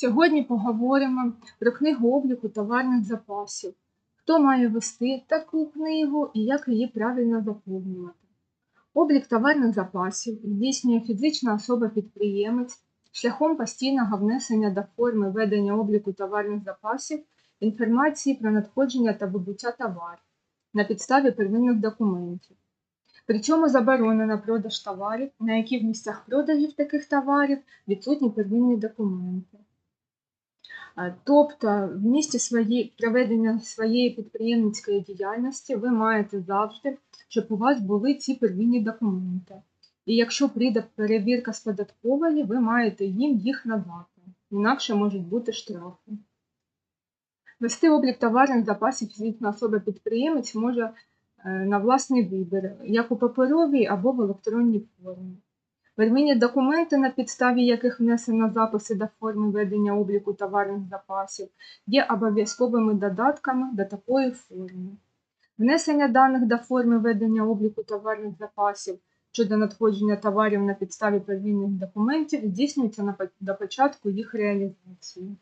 Сьогодні поговоримо про книгу обліку товарних запасів, хто має вести таку книгу і як її правильно заповнювати. Облік товарних запасів здійснює фізична особа-підприємець шляхом постійного внесення до форми ведення обліку товарних запасів інформації про надходження та вибуття товарів на підставі первинних документів. Причому заборонено продаж товарів, на які в місцях продажів таких товарів відсутні первинні документи. А, Тобто, в місці свої, проведення своєї підприємницької діяльності ви маєте завжди, щоб у вас були ці первинні документи. І якщо прийде перевірка з податкової, ви маєте їм їх надати, інакше можуть бути штрафи. Вести облік товарних запасів фізична особа-підприємець може е, на власний вибір, як у паперовій або в електронній формі. Первинні документи, на підставі яких внесено записи до форми ведення обліку товарних запасів, є обов'язковими додатками до такої форми. Внесення даних до форми ведення обліку товарних запасів щодо надходження товарів на підставі первинних документів здійснюється до початку їх реалізації.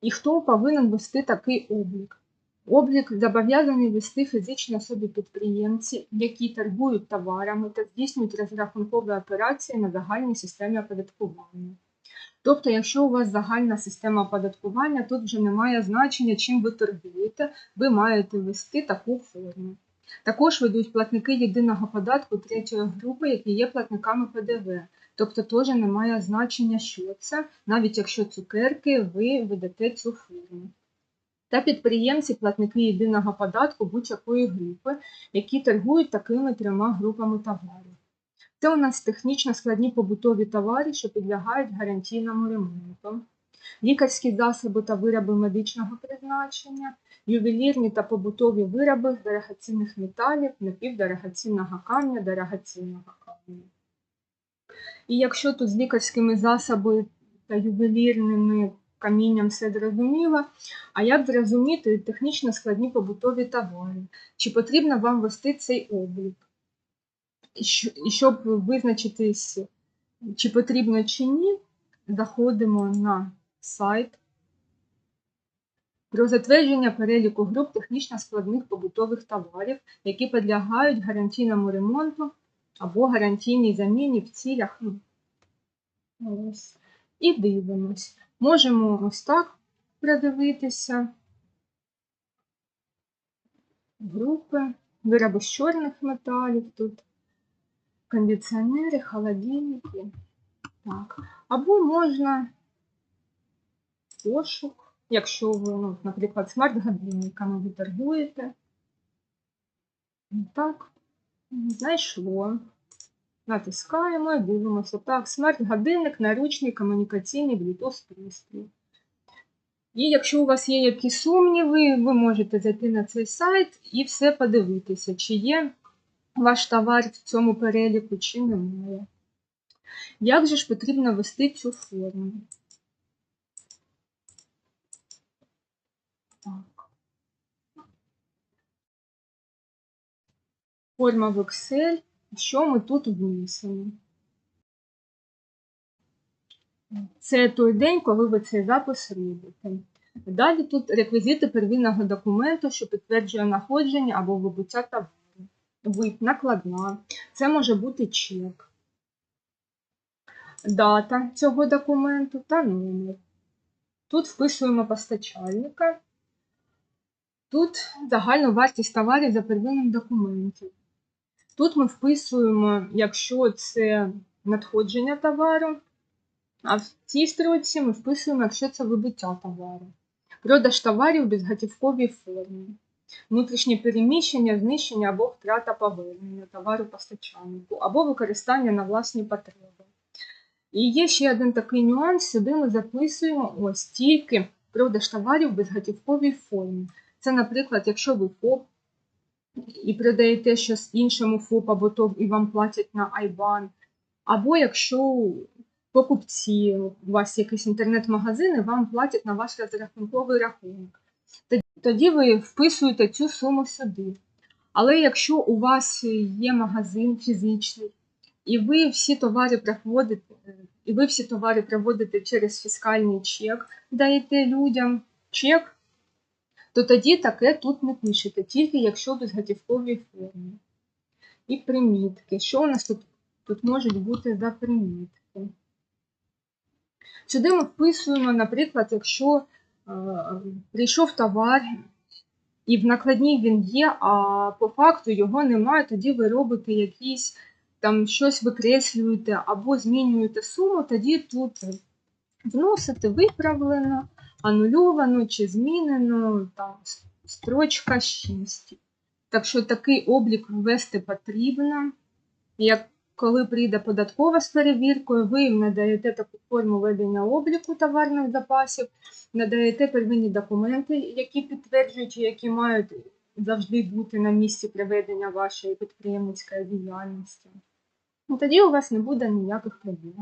І хто повинен вести такий облік? Облік зобов'язані вести фізичні особи підприємці, які торгують товарами та здійснюють розрахункові операції на загальній системі оподаткування. Тобто, якщо у вас загальна система оподаткування, тут вже немає значення, чим ви торгуєте, ви маєте вести таку форму. Також ведуть платники єдиного податку третьої групи, які є платниками ПДВ. Тобто теж немає значення, що це, навіть якщо цукерки, ви ведете цю форму та підприємці, платники єдиного податку будь-якої групи, які торгують такими трьома групами товарів. Це у нас технічно складні побутові товари, що підлягають гарантійному ремонту, лікарські засоби та вироби медичного призначення, ювелірні та побутові вироби з дорогоцінних металів, напівдорогоцінного камня, дорогоцінного камня. І якщо тут з лікарськими засобами та ювелірними камінням все зрозуміло, а як зрозуміти технічно складні побутові товари? Чи потрібно вам вести цей облік? Щоб визначитись, чи потрібно чи ні, заходимо на сайт про затвердження переліку груп технічно складних побутових товарів, які підлягають гарантійному ремонту або гарантійній заміні в цілях. ну. І дивимось. Можемо ось так продивитися. Групи, вироби з чорних металів тут, кондиціонери, холодильники. Так. Або можна пошук, якщо ви, ну, наприклад, смарт-годинниками ви торгуєте. Так, знайшло. Натискаємо і дивимося. Так, смарт-годинник, наручний, комунікаційний, Bluetooth пристрій. І якщо у вас є якісь сумніви, ви можете зайти на цей сайт і все подивитися, чи є ваш товар в цьому переліку, чи немає. Як же ж потрібно вести цю форму? Форма в Excel. Що ми тут внесемо? Це той день, коли ви цей запис робите. Далі тут реквізити первинного документу, що підтверджує находження або вибуття товару. Вид, накладна. Це може бути чек. Дата цього документу та номер. Тут вписуємо постачальника. Тут загальну вартість товарів за первинним документом. Тут ми вписуємо, якщо це надходження товару, а в цій строчці ми вписуємо, якщо це вибуття товару. Продаж товарів в безготівковій формі. Внутрішнє переміщення, знищення або втрата повернення товару постачальнику, або використання на власні потреби. І є ще один такий нюанс, сюди ми записуємо ось тільки продаж товарів в безготівковій формі. Це, наприклад, якщо ви ФОП і продаєте щось іншому ФОП або ТОВ і вам платять на IBAN, або якщо покупці, у вас якийсь інтернет-магазин, і вам платять на ваш розрахунковий рахунок. Тоді- ви вписуєте цю суму сюди. Але якщо у вас є магазин фізичний, і ви всі товари проводите, і ви всі товари проводите через фіскальний чек, даєте людям чек, то тоді таке тут не пишете, тільки якщо в безготівковій формі. І примітки. Що у нас тут, тут можуть бути за примітки? Сюди ми вписуємо, наприклад, якщо е, прийшов товар, і в накладній він є, а по факту його немає, тоді ви робите якісь там щось викреслюєте або змінюєте суму, тоді тут вносите виправлено, анульовано чи змінено там строчка 6. Так що такий облік ввести потрібно. Як коли прийде податкова з перевіркою, ви їм надаєте таку форму ведення обліку товарних запасів, надаєте первинні документи, які підтверджують, які мають завжди бути на місці проведення вашої підприємницької діяльності. Ну, тоді у вас не буде ніяких проблем.